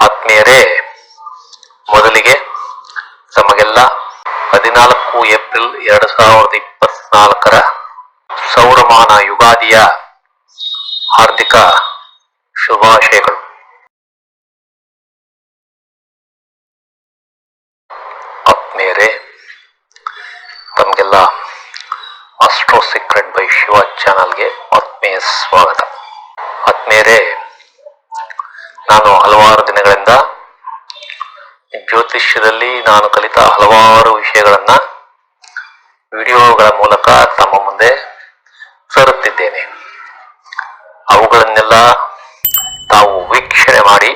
ಆತ್ಮೀಯರೇ, ಮೊದಲಿಗೆ ತಮಗೆಲ್ಲ ಹದಿನಾಲ್ಕು ಏಪ್ರಿಲ್ ಎರಡು ಸಾವಿರದ ಇಪ್ಪತ್ನಾಲ್ಕರ ಸೌರಮಾನ ಯುಗಾದಿಯ ಹಾರ್ದಿಕ ಶುಭಾಶಯಗಳು. ಆತ್ಮೀಯರೇ, ತಮಗೆಲ್ಲ ಅಸ್ಟ್ರೋ ಸೀಕ್ರೆಟ್ ಬೈ ಶಿವ ಚಾನಲ್ಗೆ ಆತ್ಮೀಯ ಸ್ವಾಗತ. ಆತ್ಮೀಯರೇ ನಾನು ಹಲವಾರು ದಿನಗಳಿಂದ ಜ್ಯೋತಿಷ್ಯದಲ್ಲಿ ನಾನು ಕಲಿತ ಹಲವಾರು ವಿಷಯಗಳನ್ನ ವಿಡಿಯೋಗಳ ಮೂಲಕ ತಮ್ಮ ಮುಂದೆ ಸರುತ್ತಿದ್ದೇನೆ. ಅವುಗಳನ್ನೆಲ್ಲ ತಾವು ವೀಕ್ಷಣೆ ಮಾಡಿ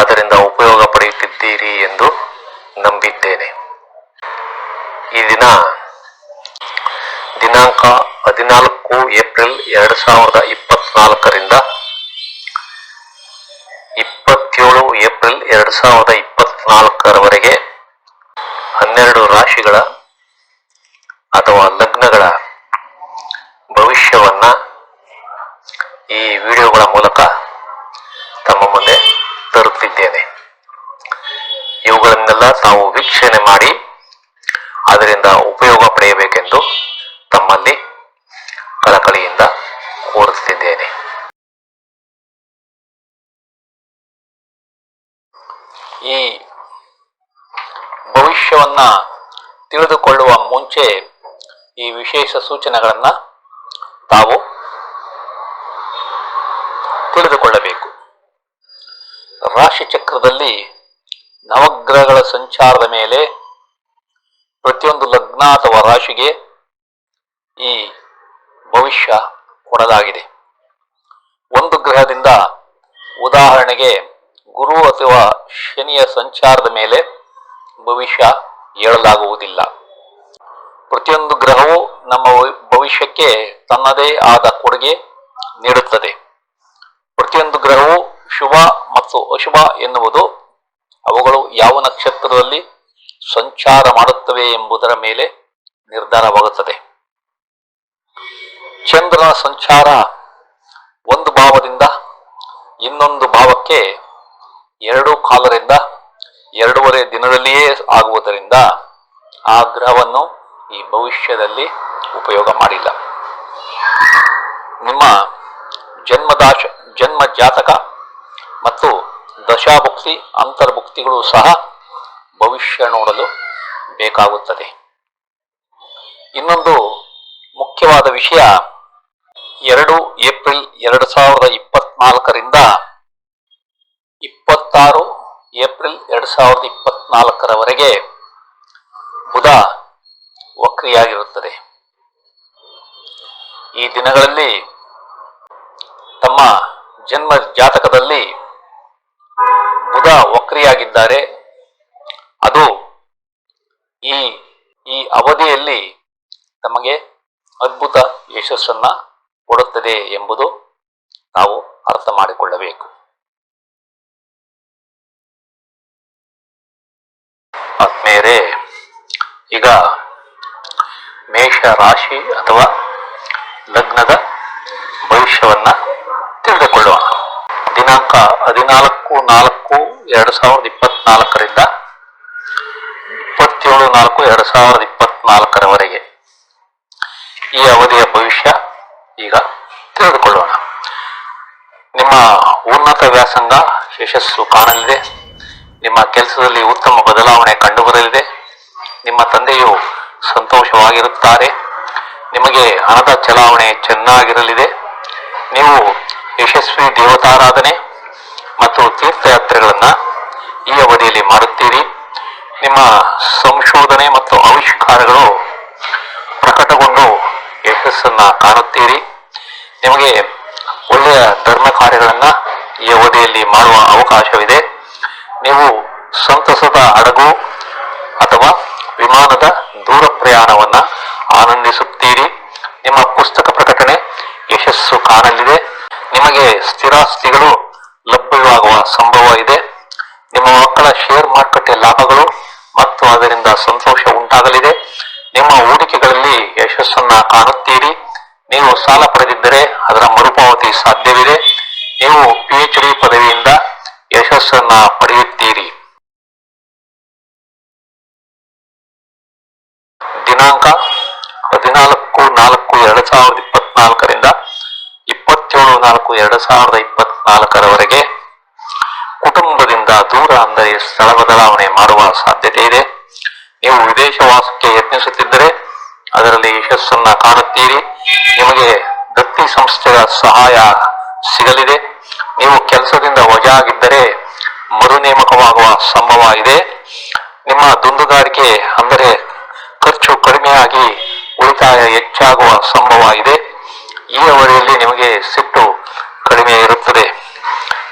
ಅದರಿಂದ ಉಪಯೋಗ ಪಡೆಯುತ್ತಿದ್ದೀರಿ ಎಂದು ನಂಬಿದ್ದೇನೆ. ಈ ದಿನ ದಿನಾಂಕ ಹದಿನಾಲ್ಕು ಏಪ್ರಿಲ್ ಎರಡು ಸಾವಿರದ ಇಪ್ಪತ್ನಾಲ್ಕರಿಂದ ಎರಡು ಸಾವಿರದ ಇಪ್ಪತ್ನಾಲ್ಕರವರೆಗೆ ಹನ್ನೆರಡು ರಾಶಿಗಳ ಅಥವಾ ಲಗ್ನಗಳ ಭವಿಷ್ಯವನ್ನ ಈ ವಿಡಿಯೋಗಳ ಮೂಲಕ ತಮ್ಮ ಮುಂದೆ ತರುತ್ತಿದ್ದೇನೆ. ಇವುಗಳನ್ನೆಲ್ಲ ತಾವು ವೀಕ್ಷಣೆ ಮಾಡಿ ಅದರಿಂದ ಉಪಯೋಗ ಪಡೆಯಬೇಕೆಂದು ತಮ್ಮಲ್ಲಿ ಕಳಕಳಿಯಿಂದ ಕೋರುತ್ತಿದ್ದೇನೆ. ಈ ಭವಿಷ್ಯವನ್ನ ತಿಳಿದುಕೊಳ್ಳುವ ಮುಂಚೆ ಈ ವಿಶೇಷ ಸೂಚನೆಗಳನ್ನ ತಾವು ತಿಳಿದುಕೊಳ್ಳಬೇಕು. ರಾಶಿ ಚಕ್ರದಲ್ಲಿ ನವಗ್ರಹಗಳ ಸಂಚಾರದ ಮೇಲೆ ಪ್ರತಿಯೊಂದು ಲಗ್ನ ಅಥವಾ ರಾಶಿಗೆ ಈ ಭವಿಷ್ಯ ಕೊಡಲಾಗಿದೆ. ಒಂದು ಗ್ರಹದಿಂದ ಉದಾಹರಣೆಗೆ ಗುರು ಅಥವಾ ಶನಿಯ ಸಂಚಾರದ ಮೇಲೆ ಭವಿಷ್ಯ ಹೇಳಲಾಗುವುದಿಲ್ಲ. ಪ್ರತಿಯೊಂದು ಗ್ರಹವು ನಮ್ಮ ಭವಿಷ್ಯಕ್ಕೆ ತನ್ನದೇ ಆದ ಕೊಡುಗೆ ನೀಡುತ್ತದೆ. ಪ್ರತಿಯೊಂದು ಗ್ರಹವು ಶುಭ ಮತ್ತು ಅಶುಭ ಎನ್ನುವುದು ಅವುಗಳು ಯಾವ ನಕ್ಷತ್ರದಲ್ಲಿ ಸಂಚಾರ ಮಾಡುತ್ತವೆ ಎಂಬುದರ ಮೇಲೆ ನಿರ್ಧಾರವಾಗುತ್ತದೆ. ಚಂದ್ರನ ಸಂಚಾರ ಒಂದು ಭಾವದಿಂದ ಇನ್ನೊಂದು ಭಾವಕ್ಕೆ ಎರಡು ಕಾಲರಿಂದ ಎರಡೂವರೆ ದಿನದಲ್ಲಿಯೇ ಆಗುವುದರಿಂದ ಆ ಗ್ರಹವನ್ನು ಈ ಭವಿಷ್ಯದಲ್ಲಿ ಉಪಯೋಗ ಮಾಡಿಲ್ಲ. ನಿಮ್ಮ ಜನ್ಮದಾಶ ಜನ್ಮ ಜಾತಕ ಮತ್ತು ದಶಾಭುಕ್ತಿ, ಅಂತರ್ಭುಕ್ತಿಗಳು ಸಹ ಭವಿಷ್ಯ ನೋಡಲು ಬೇಕಾಗುತ್ತದೆ. ಇನ್ನೊಂದು ಮುಖ್ಯವಾದ ವಿಷಯ, ಎರಡು ಏಪ್ರಿಲ್ ಎರಡು ಸಾವಿರದ ಇಪ್ಪತ್ನಾಲ್ಕರಿಂದ ಏಪ್ರಿಲ್ ಎರಡು ಸಾವಿರದ ಇಪ್ಪತ್ನಾಲ್ಕರವರೆಗೆ ಬುಧ ವಕ್ರಿಯಾಗಿರುತ್ತದೆ. ಈ ದಿನಗಳಲ್ಲಿ ತಮ್ಮ ಜನ್ಮ ಜಾತಕದಲ್ಲಿ ಬುಧ ವಕ್ರಿಯಾಗಿದ್ದಾರೆ. ಅದು ಈ ಈ ಅವಧಿಯಲ್ಲಿ ತಮಗೆ ಅದ್ಭುತ ಯಶಸ್ಸನ್ನು ಕೊಡುತ್ತದೆ ಎಂಬುದು ನಾವು ಅರ್ಥ ಮಾಡಿಕೊಳ್ಳಬೇಕು. ಆತ್ಮೀಯರೇ ಈಗ ಮೇಷ ರಾಶಿ ಅಥವಾ ಲಗ್ನದ ಭವಿಷ್ಯವನ್ನ ತಿಳಿದುಕೊಳ್ಳೋಣ. ದಿನಾಂಕ ಹದಿನಾಲ್ಕು, ನಾಲ್ಕು, ಎರಡು ಸಾವಿರದ ಇಪ್ಪತ್ನಾಲ್ಕರಿಂದ ಇಪ್ಪತ್ತೇಳು, ನಾಲ್ಕು, ಎರಡು ಸಾವಿರದ ಇಪ್ಪತ್ನಾಲ್ಕರವರೆಗೆ ಈ ಅವಧಿಯ ಭವಿಷ್ಯ ಈಗ ತಿಳಿದುಕೊಳ್ಳೋಣ. ನಿಮ್ಮ ಉನ್ನತ ವ್ಯಾಸಂಗ ಯಶಸ್ಸು ಕಾಣಲಿದೆ. ನಿಮ್ಮ ಕೆಲಸದಲ್ಲಿ ಉತ್ತಮ ಬದಲಾವಣೆ ಕಂಡುಬರಲಿದೆ. ನಿಮ್ಮ ತಂದೆಯು ಸಂತೋಷವಾಗಿರುತ್ತಾರೆ. ನಿಮಗೆ ಹಣದ ಚಲಾವಣೆ ಚೆನ್ನಾಗಿರಲಿದೆ. ನೀವು ಯಶಸ್ವಿ ದೇವತಾರಾಧನೆ ಮತ್ತು ತೀರ್ಥಯಾತ್ರೆಗಳನ್ನ ಈ ಅವಧಿಯಲ್ಲಿ ಮಾಡುತ್ತೀರಿ. ನಿಮ್ಮ ಸಂಶೋಧನೆ ಮತ್ತು ಆವಿಷ್ಕಾರಗಳು ಪ್ರಕಟಗೊಂಡು ಯಶಸ್ಸನ್ನ ಕಾಣುತ್ತೀರಿ. ನಿಮಗೆ ಒಳ್ಳೆಯ ಧರ್ಮ ಕಾರ್ಯಗಳನ್ನ ಈ ಅವಧಿಯಲ್ಲಿ ಮಾಡುವ ಅವಕಾಶವಿದೆ ನೀವು ಸಂತಸದ ಹಡಗು ಅಥವಾ ವಿಮಾನದ ದೂರ ಪ್ರಯಾಣವನ್ನ ಆನಂದಿಸುತ್ತೀರಿ ನಿಮ್ಮ ಪುಸ್ತಕ ಪ್ರಕಟಣೆ ಯಶಸ್ಸು ಕಾಣಲಿದೆ ನಿಮಗೆ ಸ್ಥಿರಾಸ್ತಿಗಳು ಲಭ್ಯವಾಗುವ ಸಂಭವ ಇದೆ. ನಿಮ್ಮ ಮಕ್ಕಳ ಶೇರ್ ಮಾರುಕಟ್ಟೆ ಲಾಭಗಳು ಮತ್ತು ಅದರಿಂದ ಸಂತೋಷ ಉಂಟಾಗಲಿದೆ. ನಿಮ್ಮ ಹೂಡಿಕೆಗಳಲ್ಲಿ ಯಶಸ್ಸನ್ನ ಕಾಣುತ್ತೀರಿ. ನೀವು ಸಾಲ ಪಡೆದಿದ್ದರೆ ಅದರ ಮರುಪಾವತಿ ಸಾಧ್ಯವಿದೆ. ನೀವು ಪಿ ಎಚ್ ಡಿ ಪದವಿಯಿಂದ ಯಶಸ್ಸನ್ನ ಪಡೆಯುತ್ತೀರಿ. ದಿನಾಂಕ ಹದಿನಾಲ್ಕು ನಾಲ್ಕು ಎರಡ್ ಸಾವಿರದ ಎರಡು ಎರಡ್ ಸಾವಿರದ ಇಪ್ಪತ್ನಾಲ್ಕರವರೆಗೆ ಕುಟುಂಬದಿಂದ ದೂರ ಅಂದರೆ ಸ್ಥಳ ಬದಲಾವಣೆ ಮಾಡುವ ಸಾಧ್ಯತೆ ಇದೆ. ನೀವು ವಿದೇಶ ವಾಸಕ್ಕೆ ಯತ್ನಿಸುತ್ತಿದ್ದರೆ ಅದರಲ್ಲಿ ಯಶಸ್ಸನ್ನ ಕಾಣುತ್ತೀರಿ. ನಿಮಗೆ ದತ್ತಿ ಸಂಸ್ಥೆಯ ಸಹಾಯ ಸಿಗಲಿದೆ. ನೀವು ಕೆಲಸದಿಂದ ವಜಾಗಿದ್ದರೆ ಮರು ನೇಮಕವಾಗುವ ಸಂಭವ ಇದೆ. ನಿಮ್ಮ ದುಂದುಗಾರಿಕೆ ಅಂದರೆ ಖರ್ಚು ಕಡಿಮೆಯಾಗಿ ಉಳಿತಾಯ ಹೆಚ್ಚಾಗುವ ಸಂಭವ ಇದೆ. ಈ ಅವಧಿಯಲ್ಲಿ ನಿಮಗೆ ಸಿಟ್ಟು ಕಡಿಮೆ ಇರುತ್ತದೆ.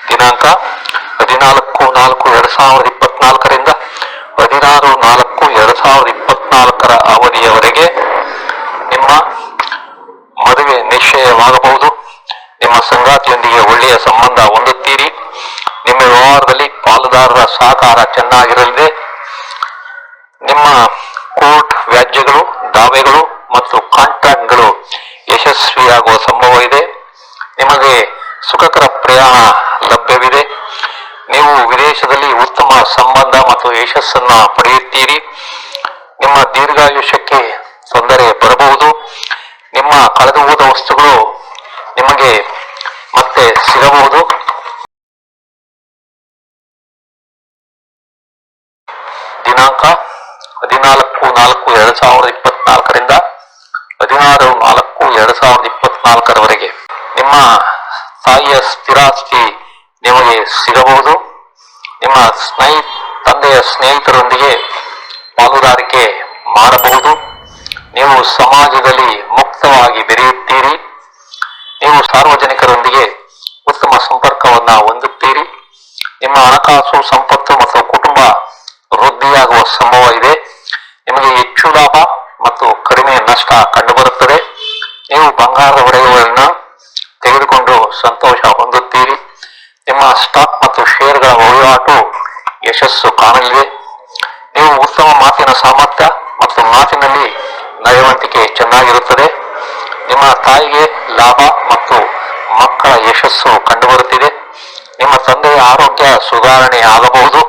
ದಿನಾಂಕ ಹದಿನಾಲ್ಕು ನಾಲ್ಕು ಎರಡ್ ಸಾವಿರದ ಇಪ್ಪತ್ನಾಲ್ಕರಿಂದ ಹದಿನಾರು ನಾಲ್ಕು ಎರಡ್ ಸಾವಿರದ ಇಪ್ಪತ್ನಾಲ್ಕರ ಅವಧಿಯವರೆಗೆ ನಿಮ್ಮ ಮದುವೆ ನಿಶ್ಚಯವಾಗಬಹುದು ನಿಮ್ಮ ಸಂಗಾತಿಯೊಂದಿಗೆ ಒಳ್ಳೆಯ ಸಂಬಂಧ ಹೊಂದುತ್ತೀರಿ ನಿಮ್ಮ ವ್ಯವಹಾರದಲ್ಲಿ ಪಾಲುದಾರರ ಸಹಕಾರ ಚೆನ್ನಾಗಿರಲಿದೆ ನಿಮ್ಮ ಕೋರ್ಟ್ ವ್ಯಾಜ್ಯಗಳು ದಾವೆಗಳು ಮತ್ತು ಕಾಂಟ್ರಾಕ್ಟ್ಗಳು ಯಶಸ್ವಿಯಾಗುವ ಸಂಭವ ಇದೆ ನಿಮಗೆ ಸುಖಕರ ಪ್ರಯಾಣ ಲಭ್ಯವಿದೆ. ನೀವು ವಿದೇಶದಲ್ಲಿ ಉತ್ತಮ ಸಂಬಂಧ ಮತ್ತು ಯಶಸ್ಸನ್ನ ಪಡೆಯುತ್ತೀರಿ. ನಿಮ್ಮ ದೀರ್ಘಾಯುಷ್ಯಕ್ಕೆ ತೊಂದರೆ ಬರಬಹುದು. ನಿಮ್ಮ ಕಳೆದು ಹೋದ ವಸ್ತುಗಳು ನಿಮಗೆ ಮತ್ತೆ ಸಿಗಬಹುದು. ದಿನಾಂಕ ಹದಿನಾಲ್ಕು ನಾಲ್ಕು ಎರಡ್ ಸಾವಿರದ ಇಪ್ಪತ್ನಾಲ್ಕರಿಂದ ಹದಿನಾರು ನಾಲ್ಕು ಎರಡ್ ಸಾವಿರದ ಇಪ್ಪತ್ನಾಲ್ಕರವರೆಗೆ. ನಿಮ್ಮ ತಾಯಿಯ ಸ್ಥಿರಾಸ್ತಿ ನಿಮಗೆ ಸಿಗಬಹುದು. ನಿಮ್ಮ ಸ್ನೇಹಿ, ತಂದೆಯ ಸ್ನೇಹಿತರೊಂದಿಗೆ ಪಾಲುದಾರಿಕೆ ಮಾಡಬಹುದು. ನೀವು ಸಮಾಜದಲ್ಲಿ ಮುಕ್ತವಾಗಿ ಬೆರೆಯುತ್ತೀರಿ. ನೀವು ಸಾರ್ವಜನಿಕರೊಂದಿಗೆ ಉತ್ತಮ ಸಂಪರ್ಕವನ್ನ ಹೊಂದುತ್ತೀರಿ. ನಿಮ್ಮ ಹಣಕಾಸು, ಸಂಪತ್ತು ಮತ್ತು ಕುಟುಂಬ ವೃದ್ಧಿಯಾಗುವ ಸಂಭವ ಇದೆ. ನಿಮಗೆ ಹೆಚ್ಚು ಲಾಭ ಮತ್ತು ಕಡಿಮೆ ನಷ್ಟ ಕಂಡುಬರುತ್ತದೆ. ನೀವು ಬಂಗಾರದ ಒಡೆಯುಗಳನ್ನು ತೆಗೆದುಕೊಂಡು ಸಂತೋಷ ಹೊಂದುತ್ತೀರಿ ನಿಮ್ಮ ಸ್ಟಾಕ್ ಮತ್ತು ಷೇರ್ಗಳ ವಹಿವಾಟು ಯಶಸ್ಸು ಕಾಣಲಿದೆ. ನೀವು ಉತ್ತಮ ಮಾತಿನ ಸಾಮರ್ಥ್ಯ ಮತ್ತು ಮಾತಿನಲ್ಲಿ ನಯವಂತಿಕೆ ಚೆನ್ನಾಗಿರುತ್ತದೆ. ನಿಮ್ಮ ತಾಯಿಗೆ ಲಾಭ ಮತ್ತು ಮಕ್ಕಳ ಯಶಸ್ಸು ಕಂಡುಬರುತ್ತಿದೆ. ನಿಮ್ಮ ತಂದೆಯ ಆರೋಗ್ಯ ಸುಧಾರಣೆ ಆಗಬಹುದು.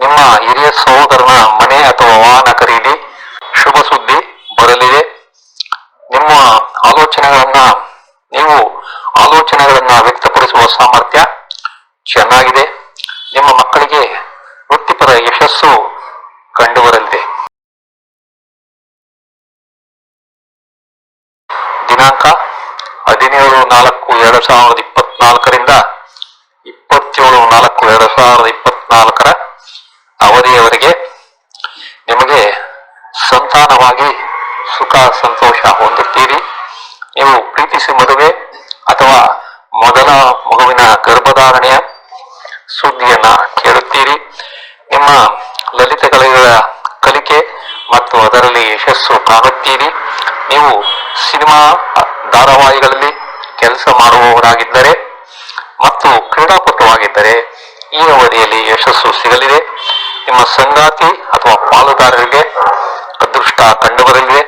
ನಿಮ್ಮ ಹಿರಿಯ ಸಹೋದರನ ಮನೆ ಅಥವಾ ವಾಹನ ಖರೀದಿ ಶುಭ ಸುದ್ದಿ ಬರಲಿದೆ ನಿಮ್ಮ ಆಲೋಚನೆಗಳನ್ನ ನೀವು ಆಲೋಚನೆಗಳನ್ನ ವ್ಯಕ್ತಪಡಿಸುವ ಸಾಮರ್ಥ್ಯ ಚೆನ್ನಾಗಿದೆ ನಿಮ್ಮ ಮಕ್ಕಳಿಗೆ ವೃತ್ತಿಪರ ಯಶಸ್ಸು ಕಂಡುಬರಲಿದೆ ದಿನಾಂಕ ಹದಿನೇಳು ನಾಲ್ಕು ಎರಡ್ ಸಾವಿರದ ಇಪ್ಪತ್ನಾಲ್ಕರಿಂದ ಇಪ್ಪತ್ತೇಳು, ನಾಲ್ಕು, ಎರಡ್ ಸಾವಿರದ ಇಪ್ಪತ್ನಾಲ್ಕರ ಅವಧಿಯವರೆಗೆ ನಿಮಗೆ ಸಂತಾನವಾಗಿ ಸುಖ, ಸಂತೋಷ ಹೊಂದುತ್ತೀರಿ. ನೀವು ಪ್ರೀತಿಸಿ ಮದುವೆ ಅಥವಾ ಮೊದಲ ಮಗುವಿನ ಗರ್ಭಧಾರಣೆಯ ಸುದ್ದಿಯನ್ನ ಕೇಳುತ್ತೀರಿ. ನಿಮ್ಮ ಲಲಿತ ಕಲೆಗಳ ಕಲಿಕೆ ಮತ್ತು ಅದರಲ್ಲಿ ಯಶಸ್ಸು ಕಾಣುತ್ತೀರಿ. ನೀವು ಸಿನಿಮಾ ಧಾರಾವಾಹಿಗಳಲ್ಲಿ ಕೆಲಸ ಮಾಡುವವರಾಗಿದ್ದರೆ ಮತ್ತು ಕ್ರೀಡಾಪಟುವಾಗಿದ್ದರೆ ಈ ಅವಧಿಯಲ್ಲಿ ಯಶಸ್ಸು ಸಿಗಲಿದೆ. ನಿಮ್ಮ ಸಂಗಾತಿ ಅಥವಾ ಪಾಲುದಾರರಿಗೆ ಅದೃಷ್ಟ ಕಂಡುಬರಲಿದೆ.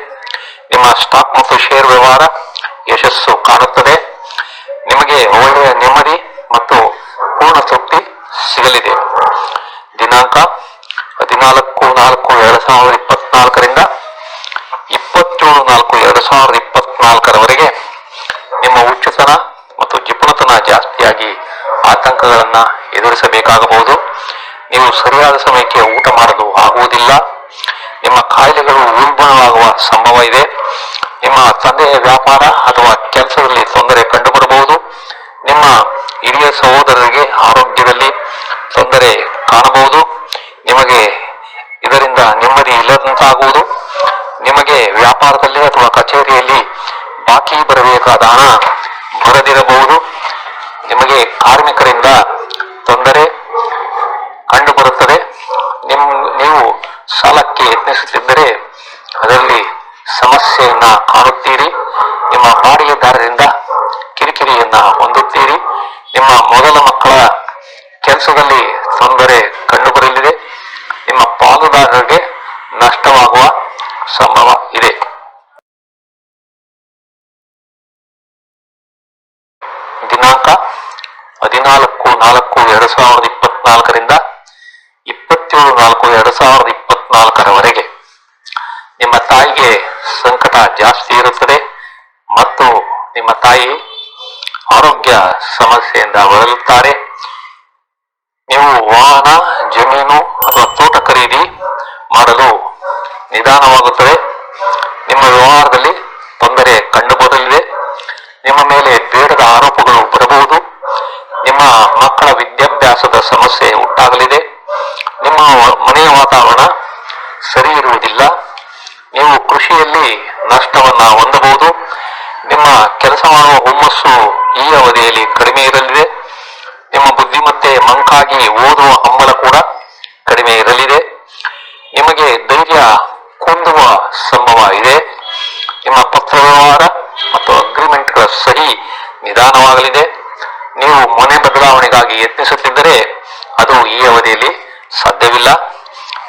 ನಿಮ್ಮ ಸ್ಟಾಕ್ ಮತ್ತು ಶೇರ್ ವ್ಯವಹಾರ ಯಶಸ್ಸು ಕಾಣುತ್ತದೆ ನಿಮಗೆ ಒಳ್ಳೆಯ ನೆಮ್ಮದಿ ಮತ್ತು ಪೂರ್ಣ ತೃಪ್ತಿ ಸಿಗಲಿದೆ ದಿನಾಂಕ ಹದಿನಾಲ್ಕು ನಾಲ್ಕು ಎರಡ್ ಸಾವಿರದ ಇಪ್ಪತ್ನಾಲ್ಕರಿಂದ ಇಪ್ಪತ್ತೇಳು ನಾಲ್ಕು ಎರಡ್ ಸಾವಿರದ ಇಪ್ಪತ್ನಾಲ್ಕರವರೆಗೆ ನಿಮ್ಮ ಹುಚ್ಚುತನ ಮತ್ತು ಜಿಪುಣತನ ಜಾಸ್ತಿಯಾಗಿ ಆತಂಕಗಳನ್ನ ಎದುರಿಸಬೇಕಾಗಬಹುದು ನೀವು ಸರಿಯಾದ ಸಮಯಕ್ಕೆ ಊಟ ಮಾಡಲು ಆಗುವುದಿಲ್ಲ. ನಿಮ್ಮ ಕಾಯಿಲೆಗಳು ಉಲ್ಬಣವಾಗುವ ಸಂಭವ ಇದೆ. ನಿಮ್ಮ ತಂದೆಯ ವ್ಯಾಪಾರ ಅಥವಾ ಕೆಲಸದಲ್ಲಿ ತೊಂದರೆ ಕಂಡುಬರಬಹುದು. ನಿಮ್ಮ ಹಿರಿಯ ಸಹೋದರರಿಗೆ ಆರೋಗ್ಯದಲ್ಲಿ ತೊಂದರೆ ಕಾಣಬಹುದು. ನಿಮಗೆ ಇದರಿಂದ ನೆಮ್ಮದಿ ಇಲ್ಲದಂತಾಗುವುದು. ನಿಮಗೆ ವ್ಯಾಪಾರದಲ್ಲಿ ಅಥವಾ ಕಚೇರಿಯಲ್ಲಿ ಬಾಕಿ ಬರಬೇಕಾದ ಹಣ ಬರದಿರಬಹುದು ನಿಮಗೆ ಕಾರ್ಮಿಕರಿಂದ ತೊಂದರೆ ಕಂಡುಬರುತ್ತದೆ ನಿಮ್ ನೀವು ಸಾಲಕ್ಕೆ ಯತ್ನಿಸುತ್ತಿದ್ದರೆ ಅದರಲ್ಲಿ ಸಮಸ್ಯೆಯನ್ನ ಕಾಣುತ್ತೀರಿ ನಿಮ್ಮ ಬಾಡಿಗೆದಾರರಿಂದ ಕಿರಿಕಿರಿಯನ್ನ ಹೊಂದುತ್ತೀರಿ ನಿಮ್ಮ ಮೊದಲ ಮಕ್ಕಳ ಕೆಲಸದಲ್ಲಿ ತೊಂದರೆ ಕಂಡುಬರಲಿದೆ ನಿಮ್ಮ ಪಾಲುದಾರರಿಗೆ ನಷ್ಟವಾಗುವ ಸಂಭವ ಇದೆ. ದಿನಾಂಕ ಹದಿನಾಲ್ಕು ನಾಲ್ಕು ಎರಡ್ ಸಾವಿರದ ಇಪ್ಪತ್ನಾಲ್ಕು ಇಪ್ಪತ್ನಾಲ್ಕರಿಂದ ಇಪ್ಪತ್ತೇಳು ನಾಲ್ಕು ಎರಡ್ ಸಾವಿರದ ಇಪ್ಪತ್ನಾಲ್ಕರವರೆಗೆ ನಿಮ್ಮ ತಾಯಿಗೆ ಸಂಕಟ ಜಾಸ್ತಿ ಇರುತ್ತದೆ ಮತ್ತು ನಿಮ್ಮ ತಾಯಿ ಆರೋಗ್ಯ ಸಮಸ್ಯೆಯಿಂದ ಬಳಲುತ್ತಾರೆ. ನೀವು ವಾಹನ, ಜಮೀನು ಅಥವಾ ತೋಟ ಖರೀದಿ ಮಾಡಲು ನಿಧಾನವಾಗುತ್ತದೆ. ನಿಮ್ಮ ವ್ಯವಹಾರದಲ್ಲಿ ತೊಂದರೆ ಕಂಡುಬರಲಿದೆ. ನಿಮ್ಮ ಮೇಲೆ ಬೇಡದ ಆರೋಪಗಳು ಬರಬಹುದು. ನಿಮ್ಮ ಮಕ್ಕಳ ವಿದ್ಯಾಭ್ಯಾಸದ ಸಮಸ್ಯೆ ಉಂಟಾಗಲಿದೆ ನಿಮ್ಮ ಮನೆಯ ವಾತಾವರಣ ಸರಿ ಇರುವುದಿಲ್ಲ ನೀವು ಕೃಷಿಯಲ್ಲಿ ನಷ್ಟವನ್ನ ಹೊಂದಬಹುದು ನಿಮ್ಮ ಕೆಲಸ ಮಾಡುವ ಹುಮ್ಮಸ್ಸು ಈ ಅವಧಿಯಲ್ಲಿ ಕಡಿಮೆ ಇರಲಿದೆ ನಿಮ್ಮ ಬುದ್ಧಿಮತ್ತೆ ಮಂಕಾಗಿ ಓದುವ ಹಂಬಲ ಕೂಡ ಕಡಿಮೆ ಇರಲಿದೆ ನಿಮಗೆ ಧೈರ್ಯ ಕುಂದುವ ಸಂಭವ ಇದೆ ನಿಮ್ಮ ಪತ್ರ ವ್ಯವಹಾರ ಮತ್ತು ಅಗ್ರಿಮೆಂಟ್ಗಳ ಸಹಿ ನಿಧಾನವಾಗಲಿದೆ. ನೀವು ಮನೆ ಬದಲಾವಣೆಗಾಗಿ ಯತ್ನಿಸುತ್ತಿದ್ದರೆ ಅದು ಈ ಅವಧಿಯಲ್ಲಿ ಸಾಧ್ಯವಿಲ್ಲ.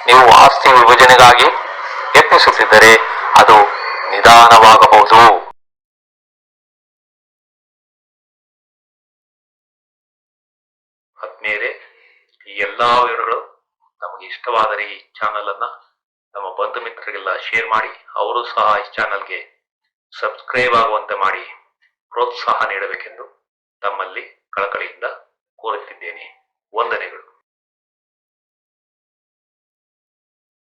ನೀವು ಆಸ್ತಿ ವಿಭಜನೆಗಾಗಿ ಯತ್ನಿಸುತ್ತಿದ್ದರೆ ಅದು ನಿಧಾನವಾಗಬಹುದು. ಆತ್ಮೀಯರೇ ಈ ಎಲ್ಲಾ ವಿವರಗಳು ನಮಗೆ ಇಷ್ಟವಾದರೆ ಈ ಚಾನಲ್ ಅನ್ನ ನಮ್ಮ ಬಂಧು ಮಿತ್ರರಿಗೆಲ್ಲ ಶೇರ್ ಮಾಡಿ, ಅವರು ಸಹ ಈ ಚಾನಲ್ಗೆ ಸಬ್ಸ್ಕ್ರೈಬ್ ಆಗುವಂತೆ ಮಾಡಿ, ಪ್ರೋತ್ಸಾಹ ನೀಡಬೇಕೆಂದು ತಮ್ಮಲ್ಲಿ ಕಳಕಳಿಯಿಂದ ಕೋರುತ್ತಿದ್ದೇನೆ. ವಂದನೆಗಳು.